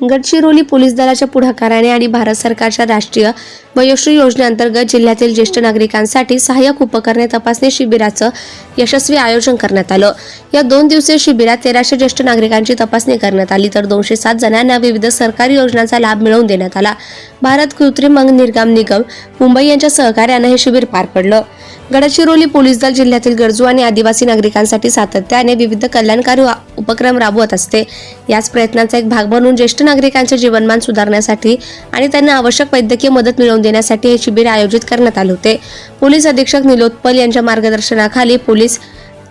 Gadchiroli police दलाच्या पुढाकाराने आणि भारत सरकारच्या राष्ट्रीय वयोश्री योजनेअंतर्गत जिल्ह्यातील ज्येष्ठ नागरिकांसाठी सहाय्यक उपकरणे तपासणी शिबिराचं यशस्वी आयोजन करण्यात आलं. या दोन दिवसीय शिबिरात तेराशे ज्येष्ठ नागरिकांची तपासणी करण्यात आली तर दोनशे सात जणांना विविध सरकारी योजनांचा लाभ मिळवून देण्यात आला. भारत कृत्रिम अंग निर्गाम निगम मुंबई यांच्या सहकार्यानं हे शिबिर पार पडलं. गडचिरोली पोलीस दल जिल्ह्यातील गरजू आणि आदिवासी नागरिकांसाठी सातत्याने विविध कल्याणकारी उपक्रम राबवत असते. याच प्रयत्नांचा एक भाग म्हणून ज्येष्ठ नागरिकांचे जीवनमान सुधारण्यासाठी आणि त्यांना आवश्यक वैद्यकीय मदत मिळवून देण्यासाठी हे शिबिर आयोजित करण्यात आले होते. पोलीस अधीक्षक निलोत्पल यांच्या मार्गदर्शनाखाली पोलीस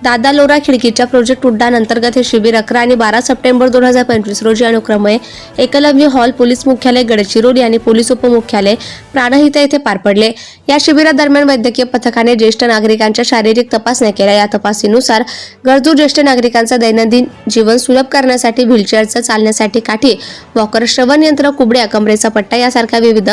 दादा लोरा खिडकीच्या प्रोजेक्ट उड्डाण अंतर्गत हे शिबिर अकरा आणि बारा सप्टेंबर दोन हजार पंचवीस रोजी अनुक्रमे एकलव्य हॉल पोलीस मुख्यालय गडचिरोली आणि पोलीस उपमुख्यालय प्राणहिता येथे पार पडले. या शिबिरादरम्यान वैद्यकीय पथकाने ज्येष्ठ नागरिकांच्या शारीरिक तपासण्या केल्या. या तपासणीनुसार गरजू ज्येष्ठ नागरिकांचं दैनंदिन जीवन सुलभ करण्यासाठी व्हीलचेअरचं चालण्यासाठी काठी वॉकर श्रवण यंत्र कुबड्या कमरेचा पट्टा यासारख्या विविध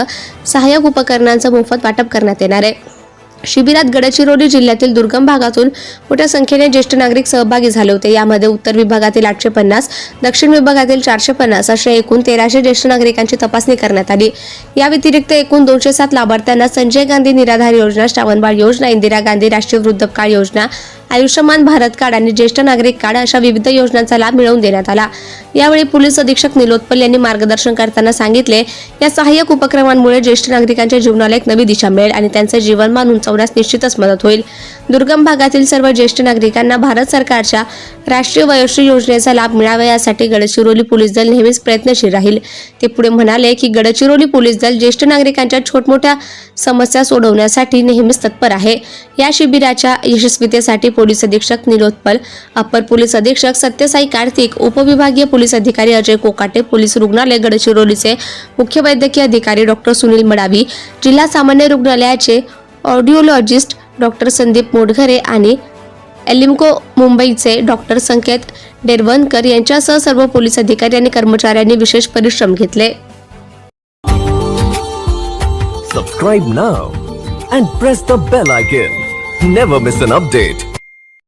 सहाय्यक उपकरणांचं मोफत वाटप करण्यात येणार आहे. शिबिरात गडचिरोली जिल्ह्यातील दुर्गम भागातून मोठ्या संख्येने ज्येष्ठ नागरिक सहभागी झाले होते. यामध्ये उत्तर विभागातील आठशे पन्नास दक्षिण विभागातील चारशे पन्नास अशा एकूण तेराशे ज्येष्ठ नागरिकांची तपासणी करण्यात आली. या व्यतिरिक्त एकूण दोनशे सात लाभार्थ्यांना संजय गांधी निराधार योजना श्रावणबाळ योजना इंदिरा गांधी राष्ट्रीय वृद्धकाळ योजना आयुष्यमान भारत कार्ड आणि ज्येष्ठ नागरिक कार्ड अशा विविध योजनांचा लाभ मिळवून देण्यात आला. यावेळी पोलीस अधीक्षक निलोत्पल यांनी मार्गदर्शन करताना सांगितले या सहाय्यक उपक्रमांमुळे ज्येष्ठ नागरिकांच्या जीवनाला एक नवी दिशा मिळेल आणि त्यांचे जीवनमान उंचावण्यास निश्चितच मदत होईल. दुर्गम भागातील सर्व ज्येष्ठ नागरिकांना भारत सरकारच्या राष्ट्रीय वयोश्री योजनेचा लाभ मिळावा यासाठी गडचिरोली पोलीस दल नेहमीच प्रयत्नशील राहील. ते पुढे म्हणाले की गडचिरोली पोलीस दल ज्येष्ठ नागरिकांच्या छोटमोठ्या समस्या सोडवण्यासाठी नेहमीच तत्पर आहे. या शिबिराच्या यशस्वीतेसाठी पोलीस अधीक्षक निलोत्पल अप्पर पोलीस अधीक्षक सत्यसाई कार्तिक उपविभागीय पोलीस अधिकारी अजय कोकाटे पोलीस रुग्णालय गडचिरोलीचे मुख्य वैद्यकीय अधिकारी डॉक्टर सुनील मडावी जिल्हा सामान्य रुग्णालयाचे ऑडिओलॉजिस्ट डॉक्टर संदीप मोडघरे आणि एलिम्को मुंबईचे डॉक्टर संकेत डेरवनकर यांच्यासह सर्व पोलीस अधिकारी आणि कर्मचाऱ्यांनी विशेष परिश्रम घेतले Subscribe now and press the bell icon. Never miss an update.